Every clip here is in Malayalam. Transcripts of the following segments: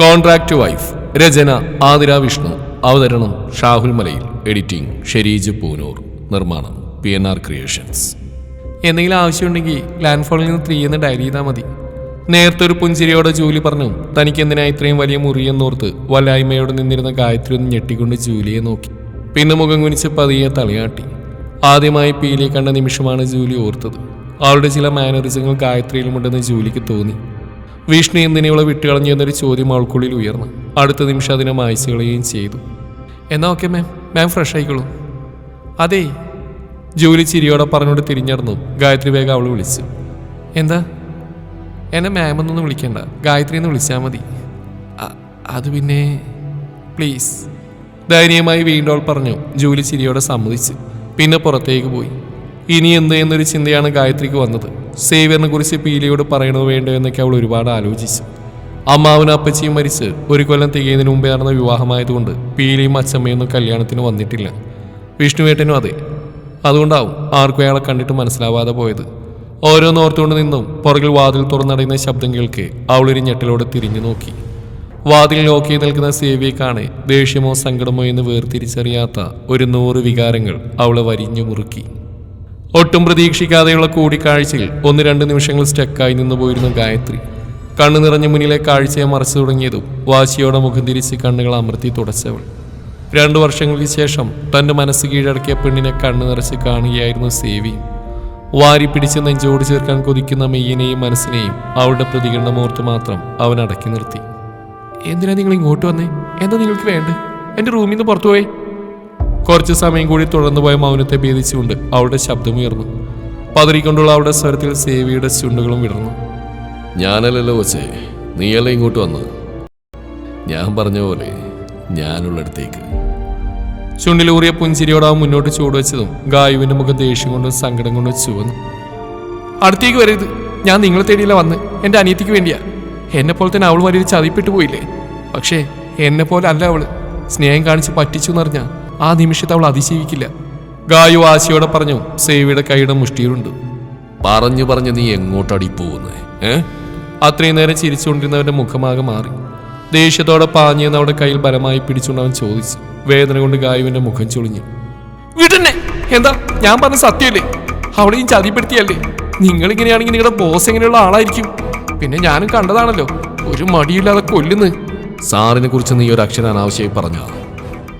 കോൺട്രാക്ട് വൈഫ് രചന ആതിര വിഷ്ണു. അവതരണം ഷാഹുൽ മലയിൽ. എഡിറ്റിംഗ് ഷെരീജ് പൂനൂർ. നിർമ്മാണം പി എൻ ആർ ക്രിയേഷൻസ് എന്തെങ്കിലും ആവശ്യമുണ്ടെങ്കിൽ ലാൻഡ് ഫോണിൽ നിന്ന് ത്രീ എന്ന് ഡയറി ചെയ്താൽ മതി. നേരത്തെ ഒരു പുഞ്ചിരിയോടെ ജൂലി പറഞ്ഞു തനിക്ക് എന്തിനാ ഇത്രയും വലിയ മുറിയെന്നോർത്ത് വല്ലായ്മയോട് നിന്നിരുന്ന ഗായത്രി ഒന്ന് ഞെട്ടിക്കൊണ്ട് ജൂലിയെ നോക്കി. പിന്നെ മുഖം കുനിച്ച് പതിയെ തലയാട്ടി. ആദ്യമായി പീലിയെ കണ്ട നിമിഷമാണ് ജൂലി ഓർത്തത്. അവളുടെ ചില മാനറിസങ്ങൾ ഗായത്രിയിലുമുണ്ടെന്ന് ജൂലിക്ക് തോന്നി. വിഷ്ണു എന്തിനെയുള്ള വിട്ടുകളഞ്ഞു എന്നൊരു ചോദ്യം അവൾക്കുള്ളിൽ ഉയർന്നു. അടുത്ത നിമിഷം അതിനെ മായ്ച്ചുകളയുകയും ചെയ്തു. എന്നാ ഓക്കെ മാം മാം ഫ്രഷ് ആയിക്കോളൂ. അതേ. ജോലി ചിരിയോടെ പറഞ്ഞുകൊണ്ട് തിരിഞ്ഞടന്നു. ഗായത്രി വേഗം അവൾ വിളിച്ചു. എന്താ? എന്നെ മാം എന്നൊന്നും വിളിക്കണ്ട. ഗായത്രി എന്ന് വിളിച്ചാൽ മതി. അത് പിന്നെ പ്ലീസ് ദയനീയമായി വീണ്ടും അവൾ പറഞ്ഞു. ജോലി ചിരിയോടെ സമ്മതിച്ചു. പിന്നെ പുറത്തേക്ക് പോയി. ഇനി എന്ത്? എന്നൊരു ചിന്തയാണ് ഗായത്രിക്ക് വന്നത്. സേവ്യറിനെ കുറിച്ച് പീലിയോട് പറയണോ വേണ്ടോ എന്നൊക്കെ അവൾ ഒരുപാട് ആലോചിച്ചു. അമ്മാവനും അപ്പച്ചിയും മരിച്ച് ഒരു കൊല്ലം തികയുന്നതിന് മുമ്പേ നടന്ന വിവാഹമായതുകൊണ്ട് പീലിയും അച്ചമ്മയൊന്നും കല്യാണത്തിന് വന്നിട്ടില്ല. വിഷ്ണുവേട്ടനും അതെ. അതുകൊണ്ടാവും ആർക്കും അയാളെ കണ്ടിട്ട് മനസ്സിലാവാതെ പോയത്. ഓരോന്നോർത്തുകൊണ്ട് നിന്നും പുറകിൽ വാതിൽ തുറന്നടയുന്ന ശബ്ദം കേൾക്കെ അവളൊരു ഞെട്ടലോടെ തിരിഞ്ഞു നോക്കി. വാതിൽ നോക്കി നിൽക്കുന്ന സേവിയെ കാണെ ദേഷ്യമോ സങ്കടമോ എന്ന് വേർതിരിച്ചറിയാത്ത ഒരു നൂറ് വികാരങ്ങൾ അവളെ വരിഞ്ഞു മുറുക്കി. ഒട്ടും പ്രതീക്ഷിക്കാതെയുള്ള കൂടിക്കാഴ്ചയിൽ ഒന്ന് രണ്ട് നിമിഷങ്ങൾ സ്റ്റക്കായി നിന്നു പോയിരുന്ന ഗായത്രി. കണ്ണു നിറഞ്ഞ മുന്നിലെ കാഴ്ചയെ മറച്ചു തുടങ്ങിയതും വാശിയോടെ മുഖം തിരിച്ച് കണ്ണുകൾ അമർത്തി തുടച്ചവൾ. രണ്ടു വർഷങ്ങൾക്ക് ശേഷം തന്റെ മനസ്സ് കീഴടക്കിയ പെണ്ണിനെ കണ്ണു നിറച്ച് കാണുകയായിരുന്നു സേവിയും വാരി പിടിച്ച് നെഞ്ചോട് ചേർക്കാൻ കൊതിക്കുന്ന മെയ്യനെയും മനസ്സിനെയും അവളുടെ പ്രതികരണമോർത്ത് മാത്രം അവൻ അടക്കി നിർത്തി. എന്തിനാ നിങ്ങൾ ഇങ്ങോട്ട് വന്നേ? എന്താ നിങ്ങൾക്ക് വേണ്ടേ? എന്റെ റൂമിൽ നിന്ന് പുറത്തുപോയി? കുറച്ച് സമയം കൂടി തുടർന്നു പോയ മൗനത്തെ ഭേദിച്ചുകൊണ്ട് അവളുടെ ശബ്ദമുയർന്നു പതറിക്കൊണ്ടുള്ള അവളുടെ സ്വരത്തിൽ സേവിയുടെ ചുണ്ടുകളും വിടർന്നു. ഞാനല്ലല്ലോ വച്ചേ നീയല്ലേ ഇങ്ങോട്ട് വന്നത്? ഞാൻ പറഞ്ഞ പോലെ ഞാനുള്ളടത്തേക്ക് ചുണ്ടിലൂറിയ പുഞ്ചിരിയോടെ അവൻ മുന്നോട്ട് ചൂടുവെച്ചതും ഗായുവിന്റെ മുഖം ദേഷ്യം കൊണ്ടും സങ്കടം കൊണ്ടും ചുവന്നു. അടുത്തേക്ക് വരരുത്. ഞാൻ നിങ്ങളെ തേടിയില്ല വന്ന്. എന്റെ അനിയത്തിക്ക് വേണ്ടിയാ. എന്നെ പോലെ തന്നെ അവൾ വലിയ ചതിപ്പെട്ടു പോയില്ലേ? പക്ഷേ എന്നെ പോലെ അല്ല അവൾ. സ്നേഹം കാണിച്ച് പറ്റിച്ചു എന്നറിഞ്ഞ ആ നിമിഷത്തെ അവൾ അതിശയിക്കില്ല. ഗായു ആശയോടെ പറഞ്ഞു സേവിയുടെ കൈയുടെ മുഷ്ടിയിലുണ്ട്. പറഞ്ഞു പറഞ്ഞു നീ എങ്ങോട്ടടി പോകുന്നേ? ഏ? അത്രയും നേരം ചിരിച്ചുകൊണ്ടിരുന്നവന്റെ മുഖമാകെ മാറി. ദേഷ്യത്തോടെ പാഞ്ഞെന്ന് അവിടെ കയ്യിൽ ബലമായി പിടിച്ചുകൊണ്ട് അവൻ ചോദിച്ചു. വേദന കൊണ്ട് ഗായുവിന്റെ മുഖം ചൊളിഞ്ഞു. വിടന്നെ! എന്താ? ഞാൻ പറഞ്ഞ സത്യമല്ലേ? അവിടെയും ചതിപ്പെടുത്തിയല്ലേ? നിങ്ങൾ ഇങ്ങനെയാണെങ്കിൽ നിങ്ങളുടെ ബോസ് എങ്ങനെയുള്ള ആളായിരിക്കും? പിന്നെ ഞാനും കണ്ടതാണല്ലോ. ഒരു മടിയില്ലാതെ കൊല്ലുന്നു. സാറിനെ കുറിച്ച് നീ ഒരു അക്ഷരം പറഞ്ഞു പറഞ്ഞ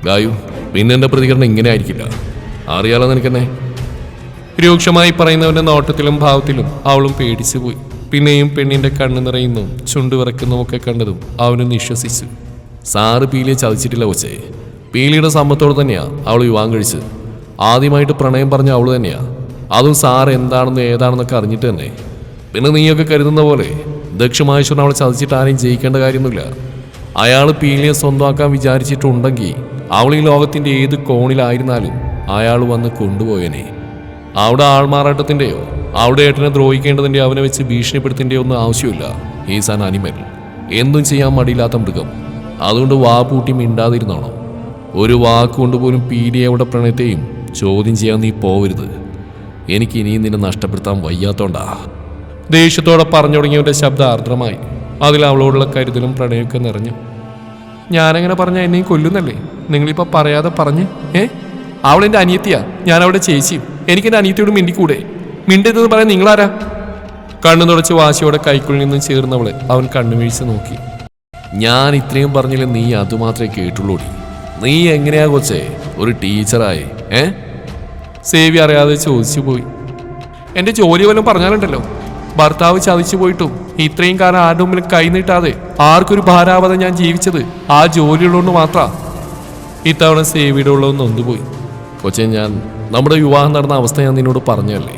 ഗായു പിന്നെ എന്റെ പ്രതികരണം? ഇങ്ങനെ ആയിരിക്കില്ല. അറിയാലോ നിനക്കെന്നെ. രൂക്ഷമായി പറയുന്നവന്റെ നോട്ടത്തിലും ഭാവത്തിലും അവളും പേടിച്ചു പോയി പിന്നെയും പെണ്ണിന്റെ കണ്ണു നിറയുന്നു ചുണ്ടു വിറക്കുന്നതുമൊക്കെ കണ്ടതും അവനും നിശ്വസിച്ചു. സാറ് പീലിയെ ചതിച്ചിട്ടില്ല കൊച്ചേ. പീലിയുടെ സമ്മത്തോട് തന്നെയാ അവൾ വിവാഹം കഴിച്ചത്. ആദ്യമായിട്ട് പ്രണയം പറഞ്ഞ അവൾ തന്നെയാ. അതും സാർ എന്താണെന്ന് ഏതാണെന്നൊക്കെ അറിഞ്ഞിട്ട് തന്നെ. പിന്നെ നീയൊക്കെ കരുതുന്ന പോലെ ദക്ഷമാശ്വരൻ അവളെ ചതിച്ചിട്ട് ആരെയും ജയിക്കേണ്ട കാര്യമൊന്നുമില്ല. അയാൾ പീലിയെ സ്വന്തമാക്കാൻ വിചാരിച്ചിട്ടുണ്ടെങ്കിൽ അവൾ ഈ ലോകത്തിന്റെ ഏത് കോണിലായിരുന്നാലും അയാൾ വന്ന് കൊണ്ടുപോയനെ. അവിടെ ആൾമാറാട്ടത്തിന്റെയോ അവിടെ ഏട്ടനെ ദ്രോഹിക്കേണ്ടതിന്റെ അവനെ വെച്ച് ഭീഷണിപ്പെടുത്തിന്റെയോ ഒന്നും ആവശ്യമില്ല. ഈ ആൻ അനിമൽ. എന്തും ചെയ്യാൻ മടിയില്ലാത്ത മൃഗം. അതുകൊണ്ട് വാ പൂട്ടി മിണ്ടാതിരുന്നോണം. ഒരു വാക്കുകൊണ്ട് പോലും പീഡിയയുടെ പ്രണയത്തെയും ചോദ്യം ചെയ്യാൻ നീ പോവരുത്. എനിക്ക് ഇനിയും നിന്നെ നഷ്ടപ്പെടുത്താൻ വയ്യാത്തോണ്ടാ. ദേഷ്യത്തോടെ പറഞ്ഞു തുടങ്ങിയവന്റെ ശബ്ദം ആർദ്രമായി. അതിൽ അവളോടുള്ള കരുതലും പ്രണയമൊക്കെ നിറഞ്ഞു. ഞാനങ്ങനെ പറഞ്ഞാൽ എന്നെയും കൊല്ലുന്നല്ലേ? നിങ്ങളിപ്പോൾ പറയാതെ പറഞ്ഞ് ഏ? അവളെന്റെ അനിയത്തിയാ. ഞാനവിടെ ചേച്ചിയും. എനിക്കെന്റെ അനിയത്തിയോട് മിണ്ടിക്കൂടെ? മിണ്ടരുതെന്ന് പറയാൻ നിങ്ങളാരാ? കണ്ണു തുടച്ച് വാശിയോടെ കൈക്കുള്ളിൽ നിന്നും ചേർന്നവളെ അവൻ കണ്ണുവീഴ്ച നോക്കി. ഞാൻ ഇത്രയും പറഞ്ഞില്ല നീ അതുമാത്രമേ കേട്ടുള്ളൂടി. നീ എങ്ങനെയാ കൊച്ചേ? ഒരു ടീച്ചറായി ഏ? സേവി അറിയാതെ ചോദിച്ചു പോയി എന്റെ ജോലി വല്ലതും പറഞ്ഞാലുണ്ടല്ലോ. ഭർത്താവ് ചതിച്ചു പോയിട്ടും ഇത്രയും കാലം ആരുടെ മുമ്പിൽ കൈനീട്ടാതെ ആർക്കൊരു ഭാരാവത ഞാൻ ജീവിച്ചത് ആ ജോലിയുള്ളതുകൊണ്ട് മാത്ര. ഇത്തവണ സേവിയുടെ ഉള്ളതൊന്നും ഒന്നുപോയി. കൊച്ചെ ഞാൻ നമ്മുടെ വിവാഹം നടന്ന അവസ്ഥ ഞാൻ നിന്നോട് പറഞ്ഞല്ലേ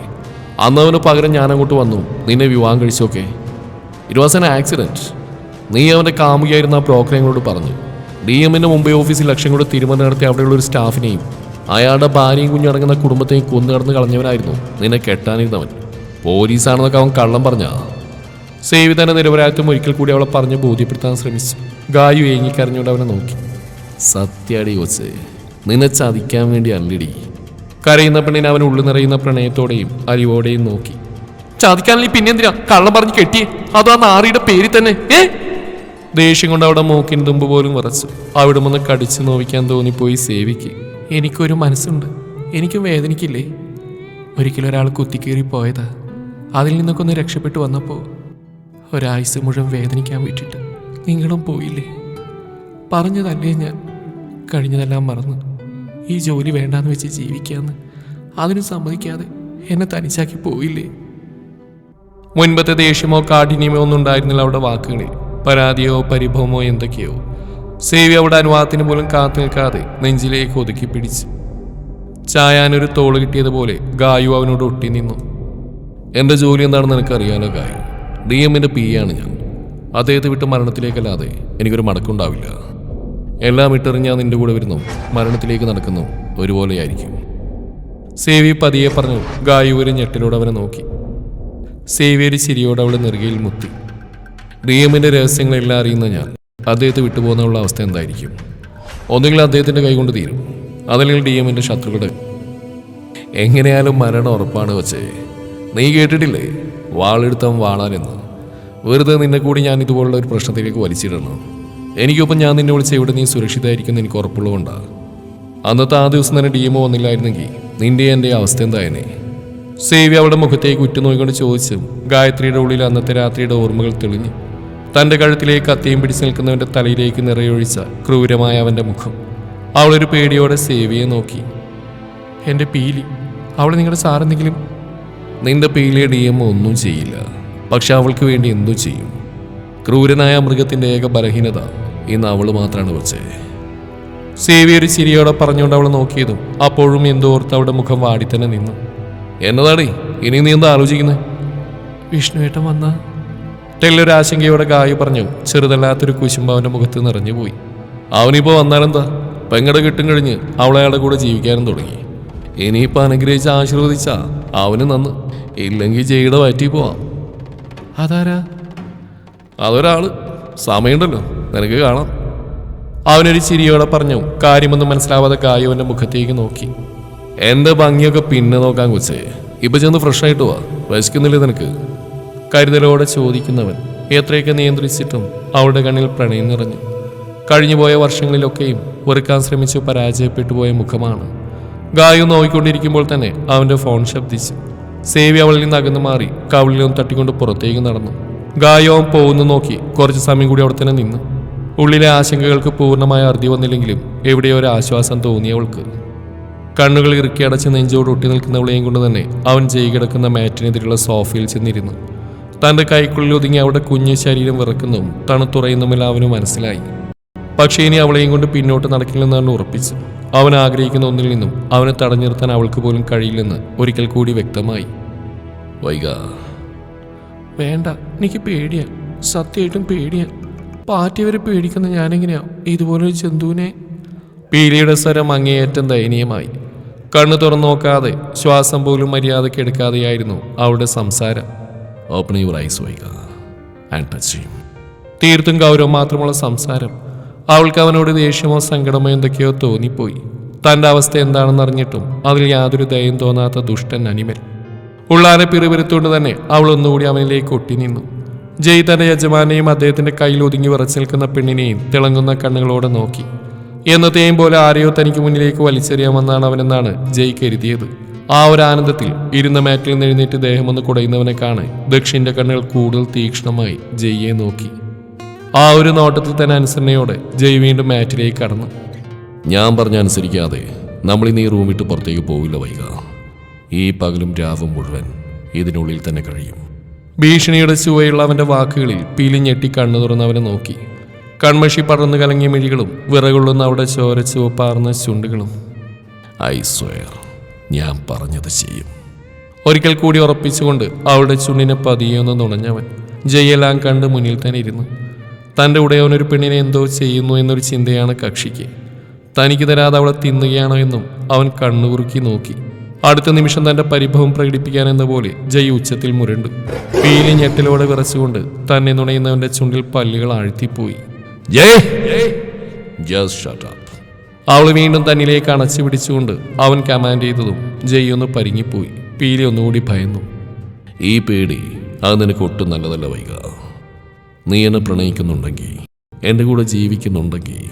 അന്നവന് പകരം ഞാൻ അങ്ങോട്ട് വന്നു. നിന്നെ വിവാഹം കഴിച്ചോക്കെ ഇറ്റ് വാസ് എൻ ആക്സിഡന്റ് നീ അവന്റെ കാമുകിയായിരുന്ന ആ ബ്രോക്കറെങ്ങളോട് പറഞ്ഞു. ഡി എമ്മിന്റെ മുംബൈ ഓഫീസിൽ ലക്ഷം കൂടെ തീരുമാനം നടത്തി അവിടെയുള്ള ഒരു സ്റ്റാഫിനെയും അയാളുടെ ഭാര്യയും കുഞ്ഞടങ്ങുന്ന കുടുംബത്തെയും കൊന്നു കടന്ന് കളഞ്ഞവനായിരുന്നു. നിന്നെ കെട്ടാനിരുന്നവൻ. പോലീസാണെന്നൊക്കെ അവൻ കള്ളം പറഞ്ഞ. സേവി തന്നെ നിരപരാധിത്വം ഒരിക്കൽ കൂടി അവളെ പറഞ്ഞ് ബോധ്യപ്പെടുത്താൻ ശ്രമിച്ചു. ഗായു ഏങ്ങിക്കരഞ്ഞുകൊണ്ട് അവനെ നോക്കി. സത്യടി കൊച്ച് നിന്നെ ചതിക്കാൻ വേണ്ടി അല്ലിടി. കരയുന്ന പെണ്ണിനെ അവൻ ഉള്ളു നിറയുന്ന പ്രണയത്തോടെയും അരിവോടെയും നോക്കി. ചതിക്കാനല്ലേ പിന്നെ എന്തിനാ കള്ളം പറഞ്ഞ് കെട്ടി അതോ ആ നാറിയുടെ പേരിൽ തന്നെ? ഏ? ദേഷ്യം കൊണ്ട് അവിടെ മൂക്കിൻ തുമ്പ് പോലും വിറച്ചു. അവിടെ ഒന്ന് കടിച്ചു നോവിക്കാൻ തോന്നിപ്പോയി സേവിക്ക്. എനിക്കൊരു മനസ്സുണ്ട്. എനിക്കും വേദനിക്കില്ലേ? ഒരിക്കലും ഒരാൾ കുത്തിക്കേറി പോയതാ. അതിൽ നിന്നൊക്കെ ഒന്ന് രക്ഷപ്പെട്ടു വന്നപ്പോൾ ഒരായുസ് മുഴുവൻ വേദനിക്കാൻ വിട്ടിട്ട് നിങ്ങളും പോയില്ലേ? പറഞ്ഞതല്ലേ ഞാൻ? കഴിഞ്ഞതെല്ലാം മറന്ന് ഈ ജോലി വേണ്ടാന്ന് വെച്ച് ജീവിക്കാന്ന് അതിന് സമ്മതിക്കാതെ എന്നെ തനിച്ചാക്കി പോയില്ലേ? മുൻപത്തെ ദേഷ്യമോ കാഠിന്യമോ ഒന്നും ഉണ്ടായിരുന്നില്ല അവിടെ വാക്കുകളിൽ. പരാതിയോ പരിഭവമോ എന്തൊക്കെയോ. സേവി അവിടെ അനുവാദത്തിന് പോലും കാത്തു നിൽക്കാതെ നെഞ്ചിലേക്ക് ഒതുക്കി പിടിച്ചു. ചായാനൊരു തോൾ കിട്ടിയതുപോലെ ഗായു അവനോട് ഒട്ടി നിന്നു. എന്റെ ജോലി എന്താണെന്ന് എനിക്കറിയാനോ കാര്യം? ഡി എമ്മിന്റെ പി ആണ് ഞാൻ. അദ്ദേഹത്തെ വിട്ട് മരണത്തിലേക്കല്ലാതെ എനിക്കൊരു മടക്കുണ്ടാവില്ല. എല്ലാം ഇട്ടറിഞ്ഞ് ഞാൻ നിന്റെ കൂടെ വരുന്നു. മരണത്തിലേക്ക് നടക്കുന്നു. ഒരുപോലെയായിരിക്കും. സേവി പതിയെ പറഞ്ഞു ഗായു ഒരു ഞെട്ടിലൂടെ അവനെ നോക്കി. സേവി ഒരു ചിരിയോടെ അവളെ നെറുകയിൽ മുത്തി. ഡി എമ്മിന്റെ രഹസ്യങ്ങളെല്ലാം അറിയുന്ന ഞാൻ അദ്ദേഹത്തെ വിട്ടുപോകുന്നുള്ള അവസ്ഥ എന്തായിരിക്കും? ഒന്നുകിൽ അദ്ദേഹത്തിന്റെ കൈകൊണ്ട് തീരും. അതല്ലെങ്കിൽ ഡി എമ്മിന്റെ ശത്രുക്കളുടെ എങ്ങനെയാലും മരണം ഉറപ്പാണ് വച്ചേ നീ കേട്ടിട്ടില്ലേ? വാളെടുത്തവൻ വാളാനെന്ന് വെറുതെ നിന്നെ കൂടി ഞാൻ ഇതുപോലുള്ള ഒരു പ്രശ്നത്തിലേക്ക് വലിച്ചിടണം. എനിക്കൊപ്പം ഞാൻ നിന്നെ വിളിച്ച ഇവിടെ നീ സുരക്ഷിതമായിരിക്കും എനിക്ക് ഉറപ്പുള്ളതുകൊണ്ടാണ് അന്നത്തെ ആ ദിവസം തന്നെ ഡി എം വന്നില്ലായിരുന്നെങ്കിൽ നിന്റെ എന്റെ അവസ്ഥ എന്തായനെ? സേവി അവളുടെ മുഖത്തേക്ക് ഉറ്റുനോക്കിക്കൊണ്ട് ചോദിച്ചു ഗായത്രിയുടെ ഉള്ളിൽ അന്നത്തെ രാത്രിയുടെ ഓർമ്മകൾ തെളിഞ്ഞു. തന്റെ കഴുത്തിലേക്ക് കത്തിയും പിടിച്ചു നിൽക്കുന്നവന്റെ തലയിലേക്ക് നിറയൊഴിച്ച ക്രൂരമായ അവന്റെ മുഖം. അവളൊരു പേടിയോടെ സേവിയെ നോക്കി. എന്റെ പീലി അവൾ നിങ്ങളുടെ സാറെന്തെങ്കിലും നിന്റെ പേലിയ ഡി എം ഒന്നും ചെയ്യില്ല. പക്ഷെ അവൾക്ക് വേണ്ടി എന്തു ചെയ്യും? ക്രൂരനായ മൃഗത്തിന്റെ ഏക ബലഹീനത ഇന്ന് അവൾ മാത്രമാണ് വെച്ചേ സേവി ഒരു ചിരിയോടെ പറഞ്ഞുകൊണ്ട് അവൾ നോക്കിയതും അപ്പോഴും എന്തോർത്ത് അവിടെ മുഖം വാടി തന്നെ നിന്നു. എന്നതാടി? ഇനി നീ എന്താ ആലോചിക്കുന്നത് വിഷ്ണുവേട്ടൻ വന്ന. ടെല്ലൊരു ആശങ്കയോടെ ഗായു പറഞ്ഞു ചെറുതല്ലാത്തൊരു കുശുമ്പ് അവന്റെ മുഖത്ത് നിറഞ്ഞുപോയി അവനിപ്പോ വന്നാലെന്താ? പെങ്ങടെ കിട്ടും കഴിഞ്ഞ് അവളയാളുടെ കൂടെ ജീവിക്കാനും തുടങ്ങി. ഇനിയിപ്പോ അനുഗ്രഹിച്ച് ആശീർവദിച്ച അവന് നന്ന്. ഇല്ലെങ്കിൽ ജയുടെ വയറ്റി പോവാം. അതാരാ? അതൊരാൾ. സമയമുണ്ടല്ലോ. നിനക്ക് കാണാം. അവനൊരു ചിരിയോടെ പറഞ്ഞു കാര്യമൊന്നും മനസ്സിലാവാതെ കായുവന്റെ മുഖത്തേക്ക് നോക്കി. എന്റെ ഭംഗിയൊക്കെ പിന്നെ നോക്കാൻ കൊച്ചേ. ഇപ്പൊ ചെന്ന് ഫ്രഷ് ആയിട്ട് വാ. വിശക്കുന്നില്ലേ നിനക്ക്? കരുതലോടെ ചോദിക്കുന്നവൻ എത്രയൊക്കെ നിയന്ത്രിച്ചിട്ടും അവളുടെ കണ്ണിൽ പ്രണയം നിറഞ്ഞു. കഴിഞ്ഞുപോയ വർഷങ്ങളിലൊക്കെയും വെറുക്കാൻ ശ്രമിച്ചു പരാജയപ്പെട്ടു പോയ മുഖമാണ്. ഗായു നോക്കിക്കൊണ്ടിരിക്കുമ്പോൾ തന്നെ അവന്റെ ഫോൺ ശബ്ദിച്ചു. സേവി അവളിൽ നിന്ന് അകന്നു മാറി കവിളിൽ നിന്ന് തട്ടിക്കൊണ്ട് പുറത്തേക്ക് നടന്നു. ഗായു പോകുന്നു നോക്കി കുറച്ച് സമയം കൂടി അവിടെ തന്നെ നിന്നു. ഉള്ളിലെ ആശങ്കകൾക്ക് പൂർണമായ അറുതി വന്നില്ലെങ്കിലും എവിടെയോ ഒരു ആശ്വാസം തോന്നി അവൾക്ക്. കണ്ണുകൾ ഇറുക്കി അടച്ച് നെഞ്ചോട് ഒട്ടി നിൽക്കുന്നവളെയും കൊണ്ട് തന്നെ അവൻ ജയി കിടക്കുന്ന മാറ്റിനെതിരെയുള്ള സോഫയിൽ ചെന്നിരുന്നു. തന്റെ കൈക്കുള്ളിൽ ഒതുങ്ങി അവിടെ കുഞ്ഞു ശരീരം വിറക്കുന്നതും തണുത്തുറയുന്നതുമെല്ലാം അവന് മനസ്സിലായി. പക്ഷേ ഇനി അവളെയും കൊണ്ട് പിന്നോട്ട് നടക്കില്ലെന്നാണ് ഉറപ്പിച്ചു അവൻ ആഗ്രഹിക്കുന്ന ഒന്നിൽ നിന്നും അവനെ തടഞ്ഞു നിർത്താൻ അവൾക്ക് പോലും കഴിയില്ലെന്ന് ഒരിക്കൽ കൂടി വ്യക്തമായി. വൈക വേണ്ട എനിക്ക് പേടിയാ സത്യമായിട്ടും പേടിയാ. പാറ്റിയവരെ പേടിക്കുന്ന ഞാനെങ്ങനെയാ? ഇതുപോലൊരു ജന്തുവിനെ? പീലിയുടെ സ്വരം അങ്ങേയറ്റം ദയനീയമായി. കണ്ണു തുറന്നു നോക്കാതെ ശ്വാസം പോലും മര്യാദയ്ക്ക് എടുക്കാതെയായിരുന്നു അവളുടെ സംസാരം. Open your eyes Vaika and touch തീർത്തും ഗൗരവം മാത്രമുള്ള സംസാരം അവൾക്ക് അവനോട് ദേഷ്യമോ സങ്കടമോ എന്തൊക്കെയോ തോന്നിപ്പോയി. തന്റെ അവസ്ഥ എന്താണെന്ന് അറിഞ്ഞിട്ടും അതിൽ യാതൊരു ദയം തോന്നാത്ത ദുഷ്ടൻ അനിമൽ. ഉള്ളാരെ പിറുപിരുത്തുകൊണ്ട് തന്നെ അവൾ ഒന്നുകൂടി അവനിലേക്ക് ഒട്ടി നിന്നു ജയ് തന്റെ യജമാനെയും അദ്ദേഹത്തിന്റെ കയ്യിൽ ഒതുങ്ങി വിറച്ചു നിൽക്കുന്ന പെണ്ണിനെയും തിളങ്ങുന്ന കണ്ണുകളോടെ നോക്കി. എന്നത്തെയും പോലെ ആരെയോ തനിക്ക് മുന്നിലേക്ക് വലിച്ചെറിയാമെന്നാണ് അവനെന്നാണ് ജയ് കരുതിയത്. ആ ഒരു ആനന്ദത്തിൽ ഇരുന്ന മാറ്റിൽ നിന്ന് എഴുന്നേറ്റ് ദേഹമൊന്ന് കുടയുന്നവനെ കാണെ ദക്ഷിന്റെ കണ്ണുകൾ കൂടുതൽ തീക്ഷ്ണമായി ജയ്യെ നോക്കി. ആ ഒരു നോട്ടത്തിൽ തന്നെ അനുസരണയോടെ ജയ് വീണ്ടും മാറ്റിലേക്ക് കടന്നു. ഞാൻ പറഞ്ഞ അനുസരിക്കാതെ നമ്മൾ ഇന്ന് ഈ റൂമിട്ട് പുറത്തേക്ക് പോവില്ല വൈക ഈ പകലും രാവും മുഴുവൻ ഇതിനുള്ളിൽ തന്നെ കഴിയും. ഭീഷണിയുടെ ചുവയുള്ള അവന്റെ വാക്കുകളിൽ പീലിഞ്ഞെട്ടി കണ്ണു തുറന്നവനെ നോക്കി. കൺമഷി പടർന്നു കലങ്ങിയ മിഴികളും വിറകൊള്ളുന്ന അവിടെ ചോര ചുവപ്പാർന്ന ചുണ്ടുകളും. ഐ സ്വയർ ഞാൻ പറഞ്ഞത് ചെയ്യും. ഒരിക്കൽ കൂടി ഉറപ്പിച്ചുകൊണ്ട് അവളുടെ ചുണ്ടിനെ പതിയൊന്ന് നുണഞ്ഞവൻ ജയെല്ലാം കണ്ട് മുന്നിൽ തന്നെ ഇരുന്നു. തന്റെ ഉടയവനൊരു പെണ്ണിനെ എന്തോ ചെയ്യുന്നു എന്നൊരു ചിന്തയാണ് കക്ഷിക്ക്. തനിക്ക് തരാതെ അവളെ തിന്നുകയാണോ എന്നും അവൻ കണ്ണുകുറുക്കി നോക്കി. അടുത്ത നിമിഷം തന്റെ പരിഭവം പ്രകടിപ്പിക്കാൻ എന്ന പോലെ ജയ് ഉച്ചത്തിൽ മുരണ്ടു. പീലി ഞെട്ടിലോടെ വിറച്ചുകൊണ്ട് തന്നെ നുണയുന്നവന്റെ ചുണ്ടിൽ പല്ലുകൾ ആഴ്ത്തിപ്പോയി. അവൾ വീണ്ടും തന്നിലേക്ക് അണച്ചു പിടിച്ചുകൊണ്ട് അവൻ കമാൻഡ് ചെയ്തതും ജയ് ഒന്ന് പരിങ്ങിപ്പോയി. പീലി ഒന്നുകൂടി ഭയന്നു. ഈ പേടി അത് നിനക്ക് ഒട്ടും നല്ലതല്ല വൈക. നീ എന്നെ പ്രണയിക്കുന്നുണ്ടെങ്കിൽ എന്റെ കൂടെ ജീവിക്കുന്നുണ്ടെങ്കിൽ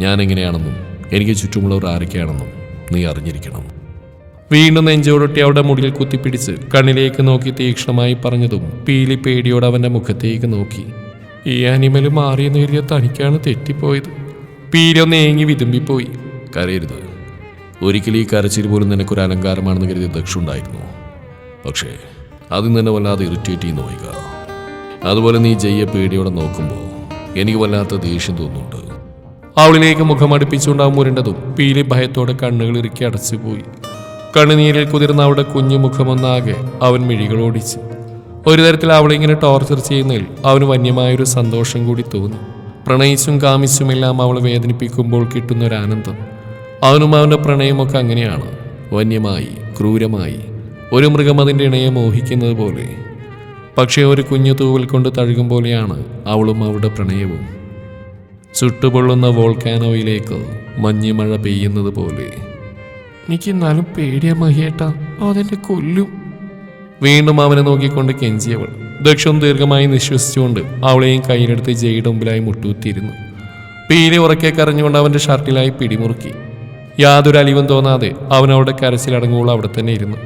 ഞാൻ എങ്ങനെയാണെന്നും എനിക്ക് ചുറ്റുമുള്ളവർ ആരൊക്കെയാണെന്നും നീ അറിഞ്ഞിരിക്കണം. വീണ്ടും നെഞ്ചോടൊട്ടി അവളുടെ മുടിയിൽ കുത്തിപ്പിടിച്ച് കണ്ണിലേക്ക് നോക്കി തീക്ഷ്ണമായി പറഞ്ഞതും പീലി പേടിയോടെ അവന്റെ മുഖത്തേക്ക് നോക്കി. ഈ ആനിമൽ മാറിയെന്ന് കരുതിയ തനിക്കാണ് തെറ്റിപ്പോയത്. പീലി ഒന്ന് ഏങ്ങി വിതുമ്പിപ്പോയി. കരയരുത്. ഒരിക്കലും ഈ കരച്ചിൽ പോലും നിനക്കൊരു അലങ്കാരമാണെന്ന് കരുതിയ ദക്ഷുണ്ടായിരുന്നു. പക്ഷേ അതിൽ നിന്നെ വല്ലാതെ ഇറിറ്റേറ്റ് ചെയ്യുന്നു വൈക അതുപോലെ നീ ജയ്യെ പേടിയോടെ നോക്കുമ്പോൾ എനിക്ക് വല്ലാത്ത ദേഷ്യം തോന്നുന്നുണ്ട്. അവളിലേക്ക് മുഖമടുപ്പിച്ചുകൊണ്ട് ആ മുരണ്ടതും പീലി ഭയത്തോടെ കണ്ണുകൾ ഇറുക്കി അടച്ചുപോയി. കണ്ണുനീരിൽ കുതിർന്ന അവളുടെ കുഞ്ഞു മുഖമൊന്നാകെ അവൻ മിഴികളോടിച്ച് ഒരു തരത്തിൽ അവളെ ഇങ്ങനെ ടോർച്ചർ ചെയ്യുന്നതിൽ അവന് വന്യമായൊരു സന്തോഷം കൂടി തോന്നി. പ്രണയിച്ചും കാമിച്ചുമെല്ലാം അവളെ വേദനിപ്പിക്കുമ്പോൾ കിട്ടുന്ന ഒരു ആനന്ദം അവനും അവന്റെ പ്രണയമൊക്കെ അങ്ങനെയാണ്. വന്യമായി ക്രൂരമായി ഒരു മൃഗം അതിന്റെ ഇണയെ മോഹിക്കുന്നത് പോലെ പക്ഷേ ഒരു കുഞ്ഞു തൂവൽ കൊണ്ട് തഴുകും പോലെയാണ് അവളും അവളുടെ പ്രണയവും. ചുട്ടുപൊള്ളുന്ന വോൾക്കാനോയിലേക്ക് മഞ്ഞുമഴ പെയ്യുന്നത് പോലെ. എനിക്ക് എന്നാലും പേടിയാ മഹിയേട്ടാ അതെന്നെ കൊല്ലും. വീണ്ടും അവനെ നോക്കിക്കൊണ്ട് കെഞ്ചിയവൾ ദക്ഷം ദീർഘമായി നിശ്വസിച്ചുകൊണ്ട് അവളെയും കയ്യിലെടുത്ത് ജയുടെ മുമ്പിലായി മുട്ടൂത്തിയിരുന്നു പീലി ഉറക്കെ കരഞ്ഞുകൊണ്ട് അവന്റെ ഷർട്ടിലായി പിടിമുറുക്കി. യാതൊരു അലിവും തോന്നാതെ അവൻ അവിടെ കരച്ചിലടങ്ങുമ്പോൾ അവിടെ തന്നെ ഇരുന്നു.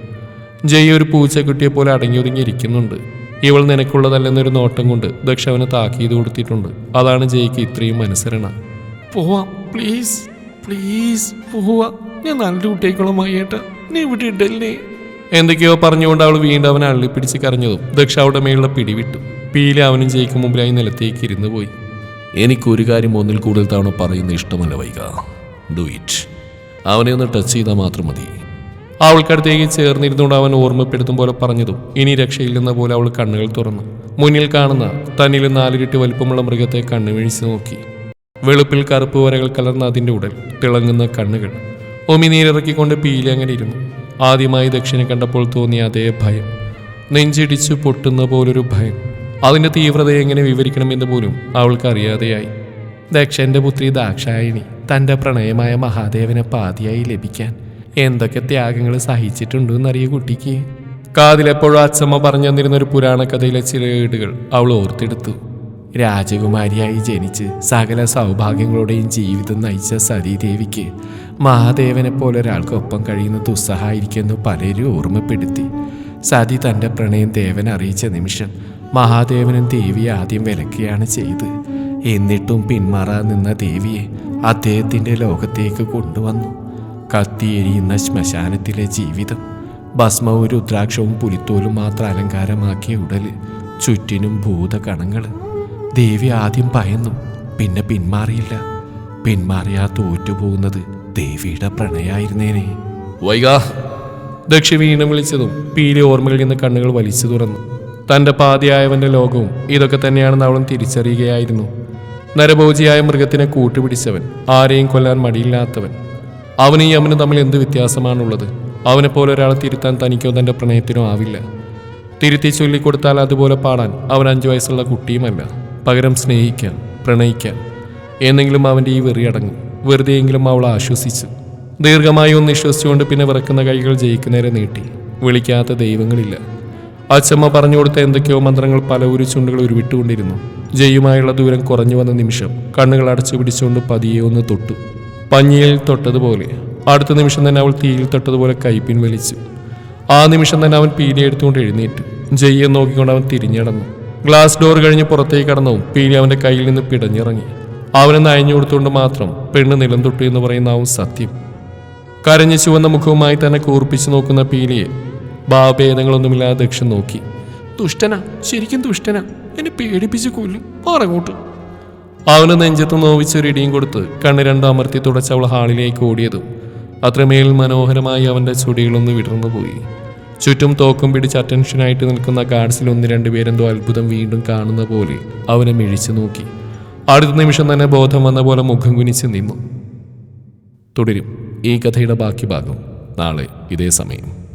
ജയ് ഒരു പൂച്ചക്കുട്ടിയെ പോലെ അടങ്ങി ഒതുങ്ങി ഇരിക്കുന്നുണ്ട് ഇവൾ നിനക്കുള്ളതല്ലെന്നൊരു നോട്ടം കൊണ്ട് ദക്ഷ അവന് താക്കീത് കൊടുത്തിട്ടുണ്ട്. അതാണ് ജയ്ക്ക് ഇത്രയും അനുസരണ പോവാം പ്ലീസ് പ്ലീസ് പോവാ. ഞാൻ നല്ല കുട്ടിയേക്കുള്ള മയ്യേട്ട നീ ഇവിടെ ഇടല്ലേ? എന്തൊക്കെയോ പറഞ്ഞുകൊണ്ട് അവൾ വീണ്ടും അവനെ അള്ളിപ്പിടിച്ച് കരഞ്ഞതും ദക്ഷ അവളുടെ മേലുള്ള പിടിവിട്ടു. പീല അവനും ജയിക്ക് മുമ്പിലായി നിലത്തേക്ക് ഇരുന്നു പോയി. എനിക്കൊരു കാര്യം ഒന്നിൽ കൂടുതൽ തവണ പറയുന്ന ഇഷ്ടമല്ല വൈക. ഡു ഇറ്റ് അവനെ ഒന്ന് ടച്ച് ചെയ്താൽ മാത്രം മതി. അവൾക്കടുത്തേക്ക് ചേർന്നിരുന്നുകൊണ്ട് അവൻ ഓർമ്മപ്പെടുത്തും പോലെ പറഞ്ഞതും ഇനി രക്ഷയില്ലെന്ന പോലെ അവൾ കണ്ണുകൾ തുറന്നു. മുന്നിൽ കാണുന്ന തന്നിൽ നാലുകെട്ട് വലിപ്പമുള്ള മൃഗത്തെ കണ്ണുമിഴിച്ച് നോക്കി. വെളുപ്പിൽ കറുപ്പ് വരകൾ കലർന്ന അതിന്റെ ഉടൽ തിളങ്ങുന്ന കണ്ണുകൾ. ഒമിനീരിറക്കിക്കൊണ്ട് പീലി അങ്ങനെ ഇരുന്നു. ആദ്യമായി ദക്ഷിണെ കണ്ടപ്പോൾ തോന്നിയ അതേ ഭയം. നെഞ്ചിടിച്ചു പൊട്ടുന്ന പോലൊരു ഭയം. അതിന്റെ തീവ്രത എങ്ങനെ വിവരിക്കണമെന്ന് പോലും അവൾക്കറിയാതെയായി. ദക്ഷന്റെ പുത്രി ദാക്ഷായണി തന്റെ പ്രണയമായ മഹാദേവനെ പാതിയായി ലഭിക്കാൻ എന്തൊക്കെ ത്യാഗങ്ങൾ സഹിച്ചിട്ടുണ്ട് എന്നറിയ കുട്ടിക്ക്. കാതിലെപ്പോഴും അച്ഛമ്മ പറഞ്ഞു തന്നിരുന്ന ഒരു പുരാണ കഥയിലെ ചില ഏടുകൾ അവൾ ഓർത്തെടുത്തു. രാജകുമാരിയായി ജനിച്ച് സകല സൗഭാഗ്യങ്ങളോടെയും ജീവിതം നയിച്ച സതീദേവിക്ക് മഹാദേവനെ പോലെ ഒരാൾക്കൊപ്പം കഴിയുന്ന ദുസ്സഹായിരിക്കുമെന്ന് പലരും ഓർമ്മപ്പെടുത്തി. സതി തന്റെ പ്രണയം ദേവൻ അറിയിച്ച നിമിഷം മഹാദേവനും ദേവിയെ ആദ്യം വിലക്കുകയാണ് ചെയ്ത്. എന്നിട്ടും പിന്മാറാൻ നിന്ന ദേവിയെ അദ്ദേഹത്തിന്റെ ലോകത്തേക്ക് കൊണ്ടുവന്നു. കത്തിയെരിയുന്ന ശ്മശാനത്തിലെ ജീവിതം. ഭസ്മവും രുദ്രാക്ഷവും പുലിത്തോലും മാത്രം അലങ്കാരമാക്കിയ ഉടൽ ചുറ്റിനും ഭൂതകണങ്ങൾ. ദേവി ആദ്യം ഭയന്നു പിന്നെ പിന്മാറിയില്ല. പിന്മാറിയാ തോറ്റുപോകുന്നത് ദേവിയുടെ പ്രണയായിരുന്നേനെ. വൈകാ ദക്ഷി വീണ്ടും വിളിച്ചതും പീലി ഓർമ്മകളിൽ നിന്ന് കണ്ണുകൾ വലിച്ചു തുറന്നു. തന്റെ പാതിയായവന്റെ ലോകവും ഇതൊക്കെ തന്നെയാണെന്ന് അവളും തിരിച്ചറിയുകയായിരുന്നു. നരഭോജിയായ മൃഗത്തിനെ കൂട്ടുപിടിച്ചവൻ ആരെയും കൊല്ലാൻ മടിയില്ലാത്തവൻ. അവനും യമനും തമ്മിൽ എന്ത് വ്യത്യാസമാണുള്ളത്? അവനെപ്പോലെ ഒരാളെ തിരുത്താൻ തനിക്കോ തന്റെ പ്രണയത്തിനോ ആവില്ല. തിരുത്തി ചൊല്ലിക്കൊടുത്താൽ അതുപോലെ പാടാൻ അവൻ അഞ്ചു വയസ്സുള്ള കുട്ടിയുമല്ല. പകരം സ്നേഹിക്കാൻ പ്രണയിക്കാൻ എന്നെങ്കിലും അവന്റെ ഈ വെറി വെറിയടങ്ങും വെറുതെയെങ്കിലും അവൾ ആശ്വസിച്ചു. ദീർഘമായി ഒന്ന് വിശ്വസിച്ചുകൊണ്ട് പിന്നെ വിറക്കുന്ന കൈകൾ ജയിക്കുന്നേരെ നീട്ടി. വിളിക്കാത്ത ദൈവങ്ങളില്ല. അച്ഛമ്മ പറഞ്ഞു കൊടുത്ത എന്തൊക്കെയോ മന്ത്രങ്ങൾ പല ഒരു ചുണ്ടുകൾ ഉരുവിട്ടുകൊണ്ടിരുന്നു. ജയുമായുള്ള ദൂരം കുറഞ്ഞു വന്ന നിമിഷം കണ്ണുകൾ അടച്ചു പിടിച്ചുകൊണ്ട് പതിയെ ഒന്ന് തൊട്ടു. പഞ്ഞിയിൽ തൊട്ടതുപോലെ. അടുത്ത നിമിഷം തന്നെ അവൾ തീയിൽ തൊട്ടതുപോലെ കൈപ്പിൻ വലിച്ചു ആ നിമിഷം തന്നെ അവൻ പീലി എടുത്തുകൊണ്ട് എഴുന്നേറ്റു. ജയ്യെ നോക്കിക്കൊണ്ട് അവൻ തിരിഞ്ഞടന്നു. ഗ്ലാസ് ഡോർ കഴിഞ്ഞ് പുറത്തേക്ക് കടന്നവും പീലി അവന്റെ കയ്യിൽ നിന്ന് പിടഞ്ഞിറങ്ങി. അവനെ നയഞ്ഞു കൊടുത്തുകൊണ്ട് മാത്രം പെണ്ണ് നിലം തൊട്ടു എന്ന് പറയുന്നാവും സത്യം. കരഞ്ഞു ചുവന്ന മുഖവുമായി തന്നെ കൂർപ്പിച്ചു നോക്കുന്ന പീലിയെ ഭാവഭേദങ്ങളൊന്നുമില്ലാതെ ദക്ഷൻ നോക്കി. ദുഷ്ടനാ ശരിക്കും ദുഷ്ടനാ. എന്നെ പേടിപ്പിച്ച് കൊല്ലും. പറങ്ങോട്ട് അവന് നെഞ്ചത്ത് നോവിച്ചൊരിടിയും കൊടുത്ത് കണ്ണ് രണ്ടമർത്തി തുടച്ചവൾ ഹാളിലേക്ക് ഓടിയതും അത്രമേൽ മനോഹരമായി അവന്റെ ചുടികളൊന്ന് വിടർന്നു പോയി. ചുറ്റും തോക്കും പിടിച്ച് അറ്റൻഷനായിട്ട് നിൽക്കുന്ന ഗാർഡ്സിൽ ഒന്ന് രണ്ടുപേരെന്തോ അത്ഭുതം വീണ്ടും കാണുന്ന പോലെ അവനെ മിഴിച്ചു നോക്കി. അടുത്ത നിമിഷം തന്നെ ബോധം വന്ന പോലെ മുഖം കുനിച്ച് നിന്നു. തുടരും. ഈ കഥയുടെ ബാക്കി ഭാഗം നാളെ ഇതേ സമയം.